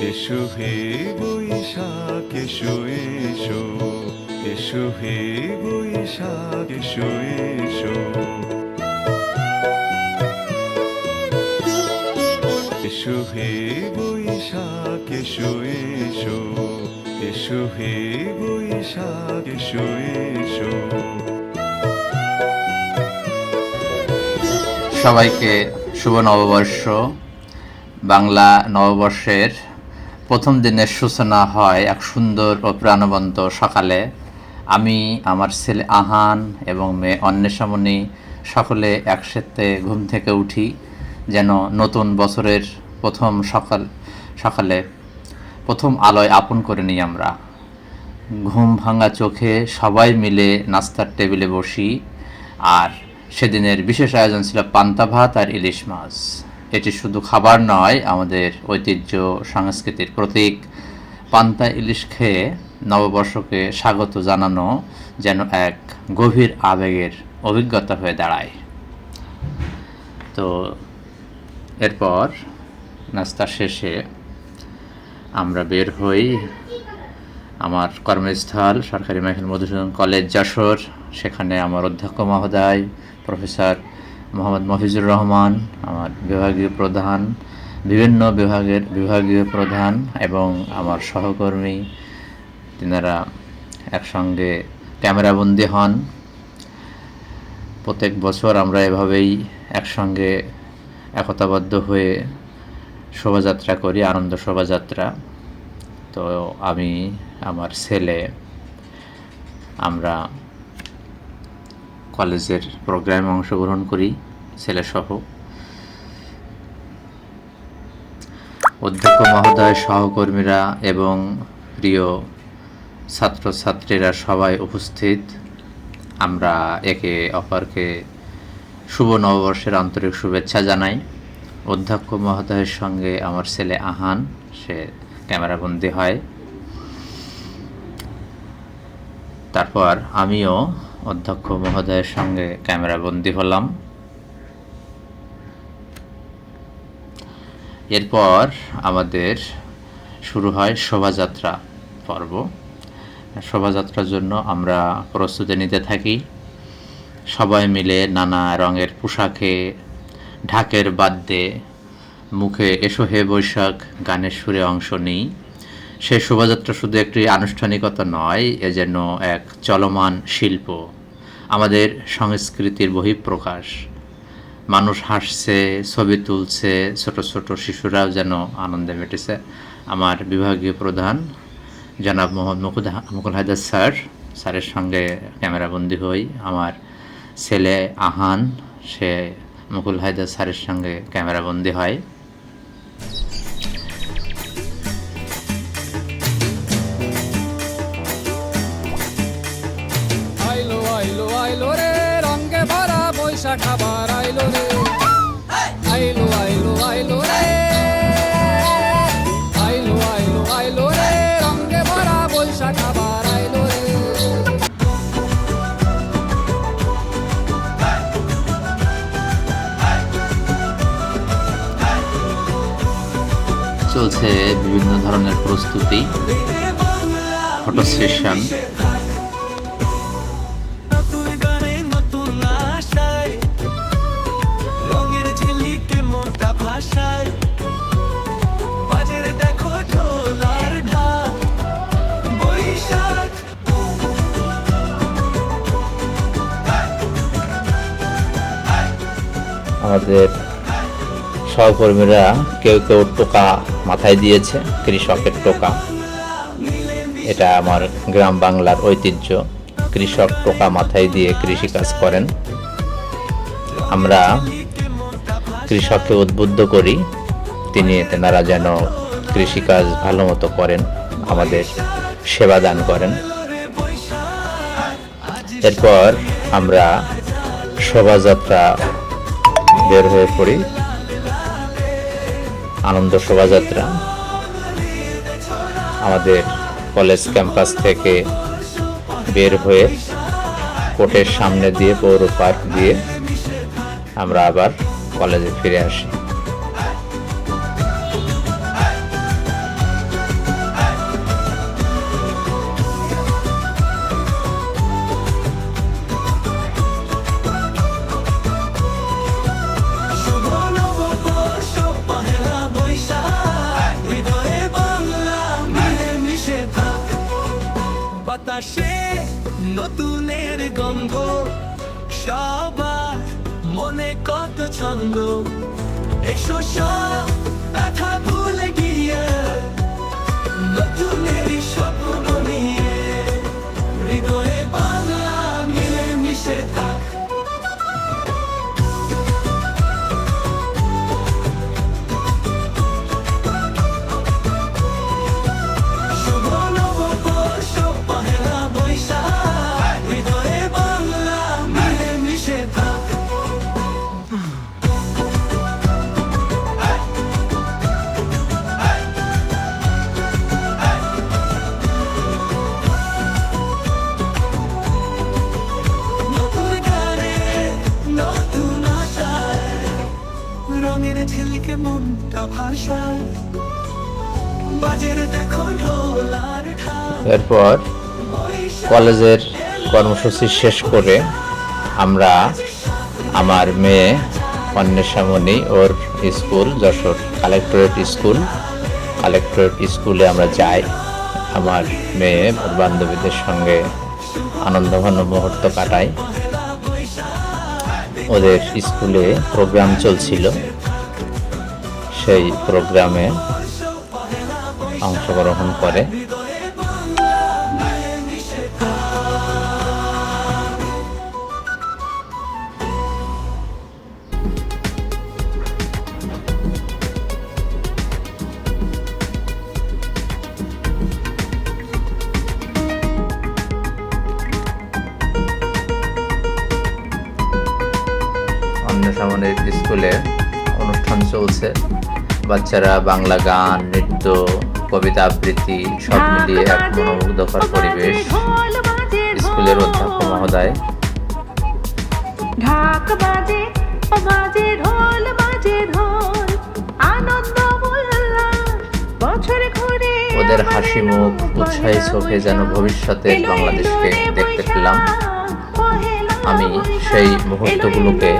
এসো হে বৈশাখ, এসো এসো। এসো হে বৈশাখ, এসো এসো। এসো হে বৈশাখ, এসো এসো। হে বৈশাখ এসো। সবাইকে শুভ নববর্ষ। বাংলা নববর্ষের প্রথম দিনের সূচনা হয় এক সুন্দর ও প্রাণবন্ত সকালে। আমি, আমার ছেলে আহান এবং মেয়ে অন্বেষামণি সকলে একসাথে ঘুম থেকে উঠি, যেন নতুন বছরের প্রথম সকাল, সকালে প্রথম আলোয় আপন করে নিই আমরা। ঘুম ভাঙা চোখে সবাই মিলে নাস্তার টেবিলে বসি, আর সেদিনের বিশেষ আয়োজন ছিল পান্তা ভাত আর ইলিশ মাছ। এটি শুধু খাবার নয়, আমাদের ঐতিহ্য সংস্কৃতির প্রতীক। পান্তা ইলিশ খেয়ে নববর্ষকে স্বাগত জানানো যেন এক গভীর আবেগের অভিজ্ঞতা হয়ে দাঁড়ায়। তো, এরপর নাস্তা শেষে আমরা বের হই আমার কর্মস্থল, সরকারি মাইকেল মধুসূদন কলেজ, যশোর। সেখানে আমার অধ্যক্ষ মহোদয়, প্রফেসর মোহাম্মদ মফিজুর রহমান, আমার বিভাগীয় প্রধান, বিভিন্ন বিভাগের বিভাগীয় প্রধান এবং আমার সহকর্মী। তিনারা একসঙ্গে ক্যামেরাবন্দি হন। প্রত্যেক বছর আমরা এভাবেই একসঙ্গে একতাবদ্ধ হয়ে শোভাযাত্রা করি, আনন্দ শোভাযাত্রা। তো আমি, আমার ছেলে, আমরা কলেজের প্রোগ্রামে অংশগ্রহণ করি, ছেলেসহ। অধ্যক্ষ মহোদয়, সহকর্মীরা এবং প্রিয় ছাত্রছাত্রীরা সবাই উপস্থিত। আমরা একে অপরকে শুভ নববর্ষের আন্তরিক শুভেচ্ছা জানাই। অধ্যক্ষ মহোদয়ের সঙ্গে আমার ছেলে আহান, সে ক্যামেরাবন্দি হয়। তারপর আমিও অধ্যক্ষ মহোদয়ের সঙ্গে ক্যামেরাবন্দি হলাম। এরপর আমাদের শুরু হয় শোভাযাত্রা পর্ব। শোভাযাত্রার জন্য আমরা প্রস্তুতি নিতে থাকি। সবাই মিলে নানা রঙের পোশাকে, ঢাকের বাদ্যে মুখে এসো হে বৈশাখ, গানের সুরে অংশ নিই। সে শোভাযাত্রা শুধু একটি আনুষ্ঠানিকতা নয়, এ যেন এক চলমান শিল্প। আমাদের সংস্কৃতির বহিঃপ্রকাশ। মানুষ হাসছে, ছবি তুলছে, ছোট ছোট শিশুরাও যেন আনন্দে মেটেছে। আমার বিভাগীয় প্রধান জনাব মোহাম্মদ মুকুদ মুকুল হায়দার স্যার, স্যারের সঙ্গে ক্যামেরাবন্দি হই। আমার ছেলে আহান, সে মুকুল হায়দার স্যারের সঙ্গে ক্যামেরাবন্দি হয়। বৈশাখ আবার আইলো রে। আইলো আইলো আইলো রে। আইলো আইলো আইলো রে। রঙ্গে ভরা বৈশাখ আবার আইলো রে। চলছে বিভিন্ন ধরনের প্রস্তুতি ফটো সেশন আমাদের সহকর্মীরা কেউ কেউ টোকা মাথায় দিয়েছে, কৃষকের টোকা। এটা আমার গ্রাম বাংলার ঐতিহ্য। কৃষক টোকা মাথায় দিয়ে কৃষিকাজ করেন। আমরা কৃষককে উদ্বুদ্ধ করি, তিনি তেনারা যেন কৃষিকাজ ভালো মতো করেন, আমাদের সেবা দান করেন। এরপর আমরা শোভাযাত্রা বের হয়ে পড়ি। আনন্দ শোভাযাত্রা। আমাদের কলেজ ক্যাম্পাস থেকে বের হয়ে কোর্টের সামনে দিয়ে পৌর পার্ক দিয়ে আমরা আবার কলেজে ফিরে আসি। মনে কত ছন্দ। এসো সব ব্যথা ভুলে গিয়ে। নতুনের স্বপ্ন নিয়ে। হৃদয়ে বাংলা মিলে মিশে এরপর কলেজের কর্মসূচি শেষ করে আমরা আমার মেয়ে অন্বেষামণি ওর school, Jessore collectorate school. Collectorate স্কুলে আমরা যাই। আমার মেয়ে বান্ধবীদের সঙ্গে আনন্দঘন মুহূর্ত কাটাই। ওদের স্কুলে প্রোগ্রাম চলছিল। সেই প্রোগ্রামে অংশগ্রহণ করে। সামনের স্কুলে অনুষ্ঠান চলছে। বাচ্চারা বাংলা গান নৃত্য কবিতা আবৃত্তি সব মিলিয়ে এক মনোমুগ্ধকর পরিবেশ স্কুলের অধ্যক্ষ মহোদয়। ঢাক বাজে বাজে ঢোল বাজে ঢোল। আনন্দ উল্লাস বছর ঘুরে ওদের হাসি মুখ উৎসাহী চোখে যেন ভবিষ্যতের বাংলাদেশকে দেখতে পেলাম। আমি সেই মুহূর্তগুলোকে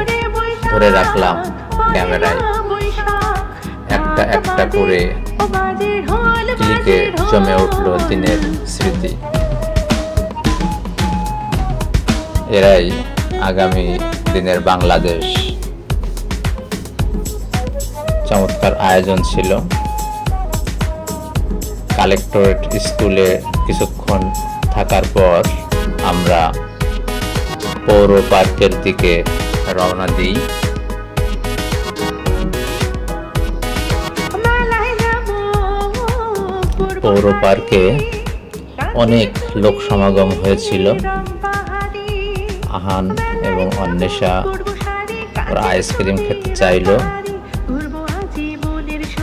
ধরে রাখলাম ক্যামেরায়। একটা একটা করে ক্লিকে জমে উঠল দিনের স্মৃতি। এরাই আগামী দিনের বাংলাদেশ। চমৎকার আয়োজন ছিল। কালেক্টরেট স্কুলে কিছুক্ষণ থাকার পর আমরা পৌর পার্কের দিকে রওনা দিই। পৌর পার্কে অনেক লোক সমাগম হয়েছিল। আহান এবং অন্বেষা ওরা আইসক্রিম খেতে চাইলো।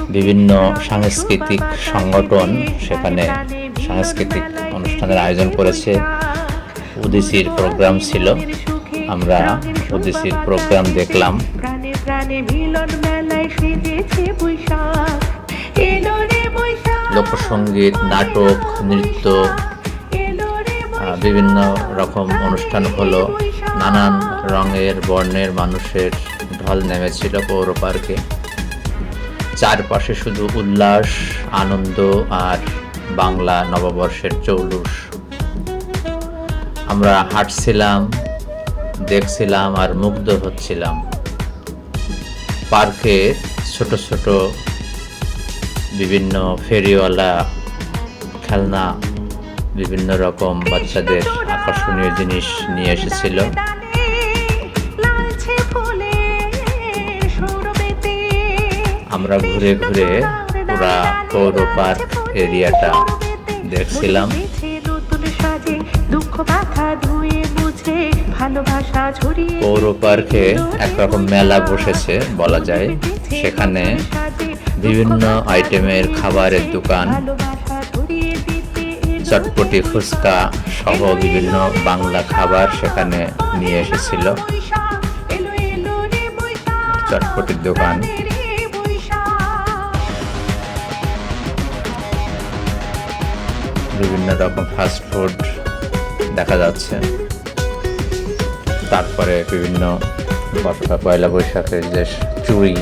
বিভিন্ন সাংস্কৃতিক সংগঠন সেখানে সাংস্কৃতিক অনুষ্ঠানের আয়োজন করেছে। উদিসির প্রোগ্রাম ছিল। আমরা উদিসির প্রোগ্রাম দেখলাম। প্রাণে প্রাণে মিলন মেলায় সেজেছে বৈশাখ। লোকসঙ্গীত, নাটক, নৃত্য বিভিন্ন রকম অনুষ্ঠান হলো। নানান রঙের বর্ণের মানুষের ঢল নেমেছিল পৌর পার্কে। চারপাশে শুধু উল্লাস, আনন্দ আর বাংলা নববর্ষের চৌলুস আমরা হাঁটছিলাম, দেখছিলাম আর মুগ্ধ হচ্ছিলাম। পার্কে ছোট ছোট বিভিন্ন ফেরিওয়ালা খেলনা, বিভিন্ন রকম বাচ্চাদের আকর্ষণীয় জিনিস নিয়ে এসেছিল। আমরা ঘুরে ঘুরে পুরা পৌর পার্ক এরিয়াটা দেখছিলাম। পৌর পার্কে একরকম মেলা বসেছে বলা যায়। সেখানে বিভিন্ন আইটেমের খাবারের দোকান। চটপটি ফুচকা সহ বিভিন্ন বাংলা খাবার সেখানে নিয়ে এসেছিল। চটপটির দোকান। বিভিন্ন রকম ফাস্ট ফুড দেখা যাচ্ছে। তারপরে বিভিন্ন পয়লা বৈশাখের যে চুড়ি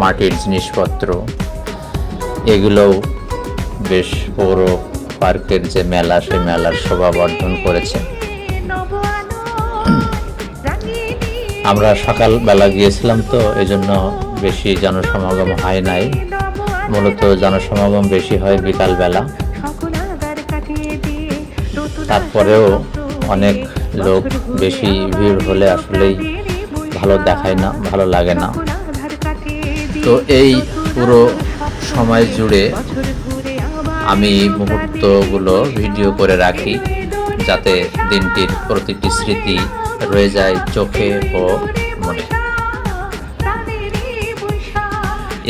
মাটির জিনিসপত্র, এগুলোও বেশ পৌর পার্কের যে মেলা, সেই মেলার শোভা বর্ধন করেছে। আমরা সকালবেলা গিয়েছিলাম তো, এজন্য বেশি জনসমাগম হয় নাই। মূলত জনসমাগম বেশি হয় বিকালবেলা। তারপরেও অনেক লোক বেশি ভিড় হলে আসলেই ভালো দেখায় না, ভালো লাগে না। তো এই পুরো সময় জুড়ে আমি মুহূর্তগুলো ভিডিও করে রাখি, যাতে দিনটির প্রতিটি স্মৃতি রয়ে যায় চোখে ও মনে।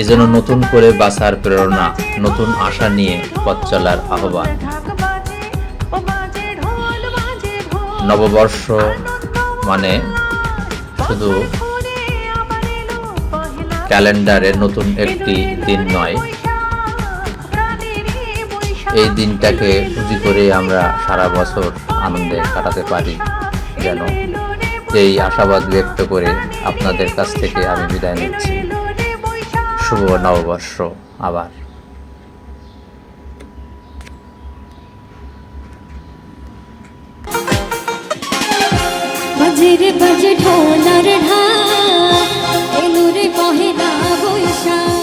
এজন্য নতুন করে বাঁচার প্রেরণা, নতুন আশা নিয়ে পথ চলার আহ্বান। নববর্ষ মানে শুধু ক্যালেন্ডারে নতুন একটি দিন নয়। এই দিনটাকে পুঁজি করে আমরা সারা বছর আনন্দে কাটাতে পারি যেন। এই আশাবাদ ব্যক্ত করে আপনাদের কাছ থেকে আমি বিদায় নিচ্ছি। শুভ নববর্ষ আবার। বাজে ঢোলার ঢাক শুরু পহেলা বৈশাখ।